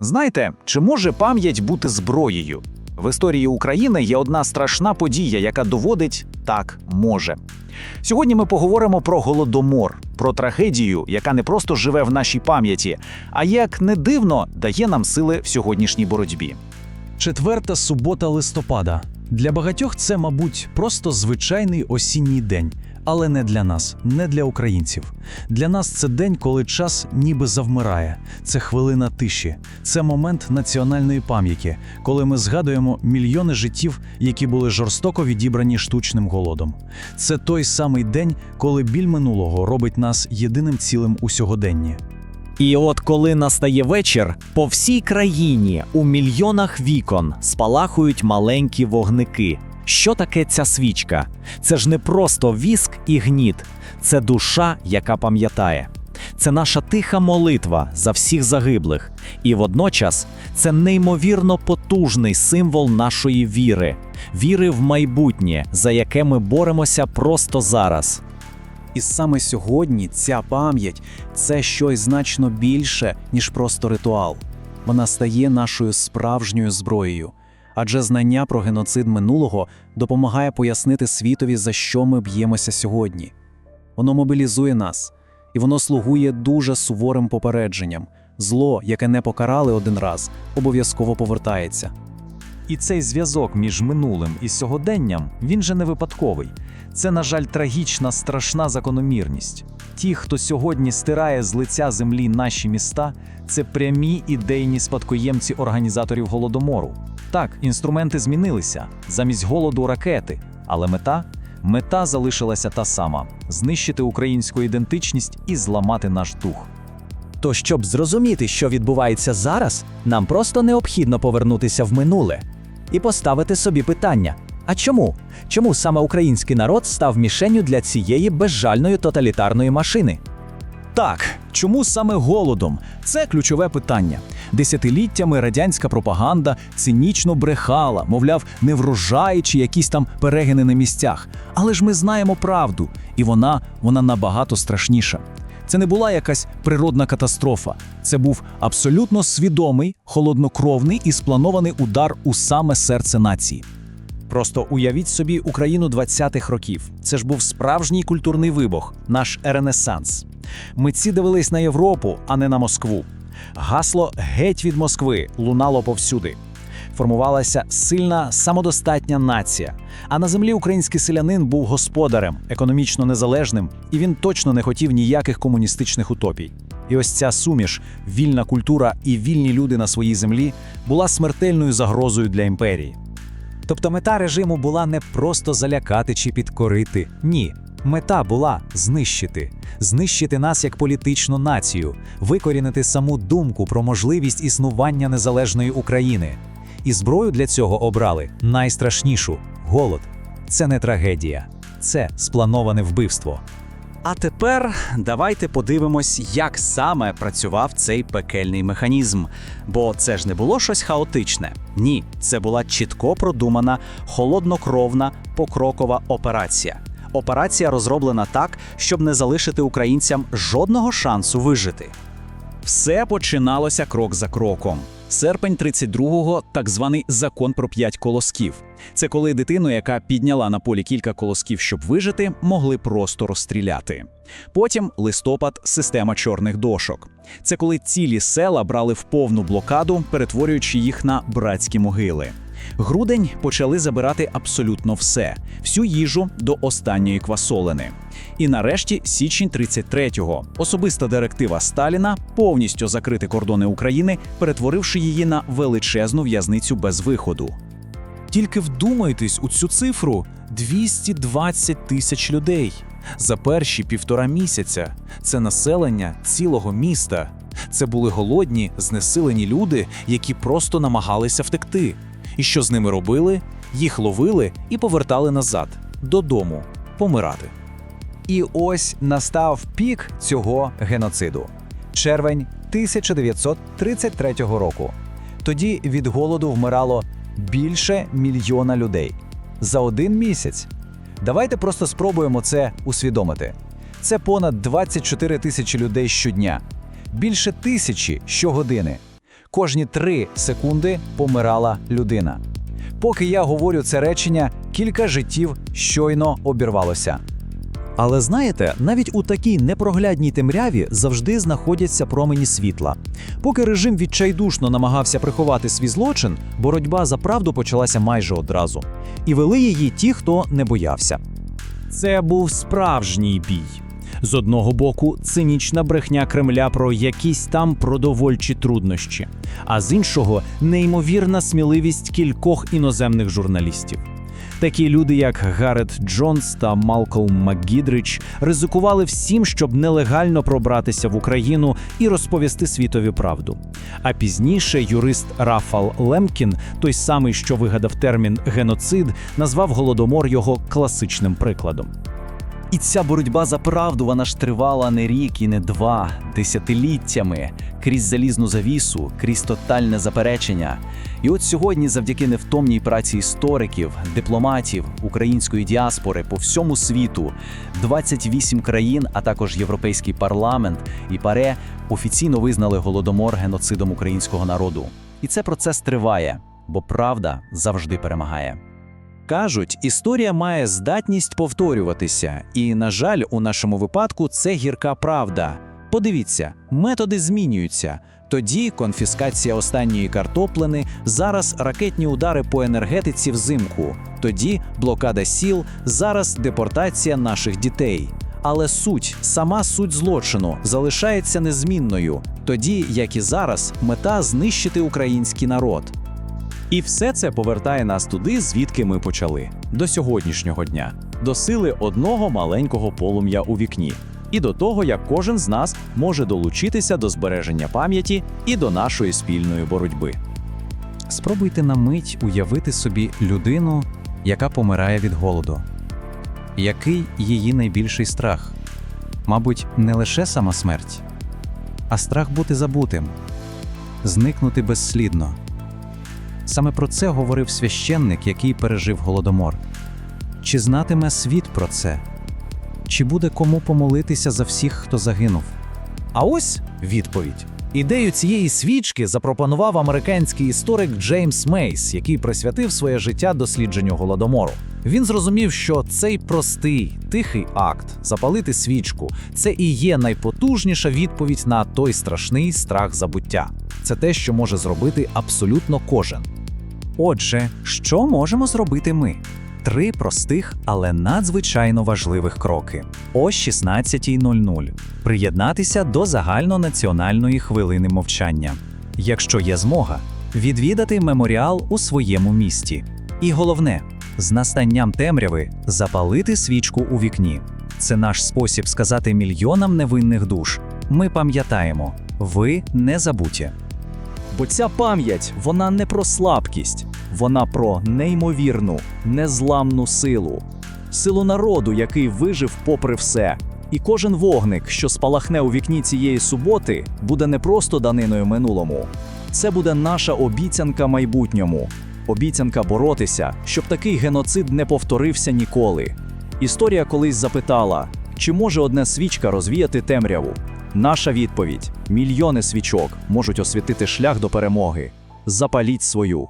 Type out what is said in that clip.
Знаєте, чи може пам'ять бути зброєю? В історії України є одна страшна подія, яка доводить так може. Сьогодні ми поговоримо про голодомор, про трагедію, яка не просто живе в нашій пам'яті, а як не дивно дає нам сили в сьогоднішній боротьбі. Четверта субота листопада. Для багатьох це, мабуть, просто звичайний осінній день, але не для нас, не для українців. Для нас це день, коли час ніби завмирає. Це хвилина тиші, це момент національної пам'яті, коли ми згадуємо мільйони життів, які були жорстоко відібрані штучним голодом. Це той самий день, коли біль минулого робить нас єдиним цілим у сьогоденні. І от коли настає вечір, по всій країні у мільйонах вікон спалахують маленькі вогники. Що таке ця свічка? Це ж не просто віск і гніт, це душа, яка пам'ятає. Це наша тиха молитва за всіх загиблих, і водночас це неймовірно потужний символ нашої віри, віри в майбутнє, за яке ми боремося просто зараз. І саме сьогодні ця пам'ять це щось значно більше, ніж просто ритуал. Вона стає нашою справжньою зброєю. Адже знання про геноцид минулого допомагає пояснити світові, за що ми б'ємося сьогодні. Воно мобілізує нас, і воно слугує дуже суворим попередженням. Зло, яке не покарали один раз, обов'язково повертається. І цей зв'язок між минулим і сьогоденням він же не випадковий. Це, на жаль, трагічна, страшна закономірність. Ті, хто сьогодні стирає з лиця землі наші міста, це прямі ідейні спадкоємці організаторів голодомору. Так, інструменти змінилися замість голоду ракети, але мета мета залишилася та сама: знищити українську ідентичність і зламати наш дух. То щоб зрозуміти, що відбувається зараз, нам просто необхідно повернутися в минуле і поставити собі питання: а чому? Чому саме український народ став мішенню для цієї безжальної тоталітарної машини? Так, чому саме голодом? Це ключове питання. Десятиліттями радянська пропаганда цинічно брехала, мовляв, не врожай чи якісь там перегини на місцях. Але ж ми знаємо правду, і вона, вона набагато страшніша. Це не була якась природна катастрофа. Це був абсолютно свідомий, холоднокровний і спланований удар у саме серце нації. Просто уявіть собі Україну 20-х років. Це ж був справжній культурний вибух, наш ренесанс. Митці дивились на Європу, а не на Москву. Гасло геть від Москви лунало повсюди. Формувалася сильна самодостатня нація. А на землі український селянин був господарем, економічно незалежним, і він точно не хотів ніяких комуністичних утопій. І ось ця суміш, вільна культура і вільні люди на своїй землі була смертельною загрозою для імперії. Тобто мета режиму була не просто залякати чи підкорити. Ні. Мета була знищити, знищити нас як політичну націю, викорінити саму думку про можливість існування незалежної України. І зброю для цього обрали найстрашнішу голод. Це не трагедія, це сплановане вбивство. А тепер давайте подивимось, як саме працював цей пекельний механізм. Бо це ж не було щось хаотичне. Ні, це була чітко продумана, холоднокровна, покрокова операція. Операція розроблена так, щоб не залишити українцям жодного шансу вижити. Все починалося крок за кроком. Серпень 32-го – так званий закон про п'ять колосків. Це коли дитину, яка підняла на полі кілька колосків, щоб вижити, могли просто розстріляти. Потім листопад – система чорних дошок. Це коли цілі села брали в повну блокаду, перетворюючи їх на братські могили. Грудень почали забирати абсолютно все, всю їжу до останньої квасолини. І нарешті січень 33-го. Особиста директива Сталіна повністю закрити кордони України, перетворивши її на величезну в'язницю без виходу. Тільки вдумайтесь у цю цифру: 220 тисяч людей за перші півтора місяця. Це населення цілого міста. Це були голодні, знесилені люди, які просто намагалися втекти. І що з ними робили? Їх ловили і повертали назад додому помирати. І ось настав пік цього геноциду червень 1933 року. Тоді від голоду вмирало більше мільйона людей за один місяць. Давайте просто спробуємо це усвідомити. Це понад 24 тисячі людей щодня, більше тисячі щогодини. Кожні три секунди помирала людина. Поки я говорю це речення, кілька життів щойно обірвалося. Але знаєте, навіть у такій непроглядній темряві завжди знаходяться промені світла. Поки режим відчайдушно намагався приховати свій злочин, боротьба за правду почалася майже одразу. І вели її ті, хто не боявся. Це був справжній бій. З одного боку, цинічна брехня Кремля про якісь там продовольчі труднощі, а з іншого неймовірна сміливість кількох іноземних журналістів. Такі люди, як Гарет Джонс та Малкольм МакГідрич, ризикували всім, щоб нелегально пробратися в Україну і розповісти світові правду. А пізніше юрист Рафал Лемкін, той самий, що вигадав термін геноцид, назвав голодомор його класичним прикладом. І ця боротьба за правду вона ж тривала не рік і не два, десятиліттями, крізь залізну завісу, крізь тотальне заперечення. І от сьогодні, завдяки невтомній праці істориків, дипломатів, української діаспори по всьому світу, 28 країн, а також Європейський парламент і ПАРЕ офіційно визнали голодомор геноцидом українського народу. І це процес триває, бо правда завжди перемагає. Кажуть, історія має здатність повторюватися, і, на жаль, у нашому випадку це гірка правда. Подивіться, методи змінюються. Тоді конфіскація останньої картоплини, зараз ракетні удари по енергетиці взимку, тоді блокада сіл, зараз депортація наших дітей. Але суть, сама суть злочину залишається незмінною, тоді як і зараз мета знищити український народ. І все це повертає нас туди, звідки ми почали, до сьогоднішнього дня, до сили одного маленького полум'я у вікні, і до того, як кожен з нас може долучитися до збереження пам'яті і до нашої спільної боротьби. Спробуйте на мить уявити собі людину, яка помирає від голоду. Який її найбільший страх? Мабуть, не лише сама смерть, а страх бути забутим, зникнути безслідно. Саме про це говорив священник, який пережив голодомор. Чи знатиме світ про це? Чи буде кому помолитися за всіх, хто загинув? А ось відповідь. Ідею цієї свічки запропонував американський історик Джеймс Мейс, який присвятив своє життя дослідженню голодомору. Він зрозумів, що цей простий, тихий акт запалити свічку це і є найпотужніша відповідь на той страшний страх забуття. Це те, що може зробити абсолютно кожен. Отже, що можемо зробити ми? Три простих, але надзвичайно важливих кроки. О 16.00 приєднатися до загальнонаціональної хвилини мовчання. Якщо є змога, відвідати меморіал у своєму місті. І головне, з настанням темряви запалити свічку у вікні. Це наш спосіб сказати мільйонам невинних душ. Ми пам'ятаємо, ви не забуті. Бо ця пам'ять вона не про слабкість, вона про неймовірну, незламну силу, силу народу, який вижив попри все. І кожен вогник, що спалахне у вікні цієї суботи, буде не просто даниною минулому. Це буде наша обіцянка майбутньому, обіцянка боротися, щоб такий геноцид не повторився ніколи. Історія колись запитала, чи може одна свічка розвіяти темряву? Наша відповідь: мільйони свічок можуть освітити шлях до перемоги. Запаліть свою.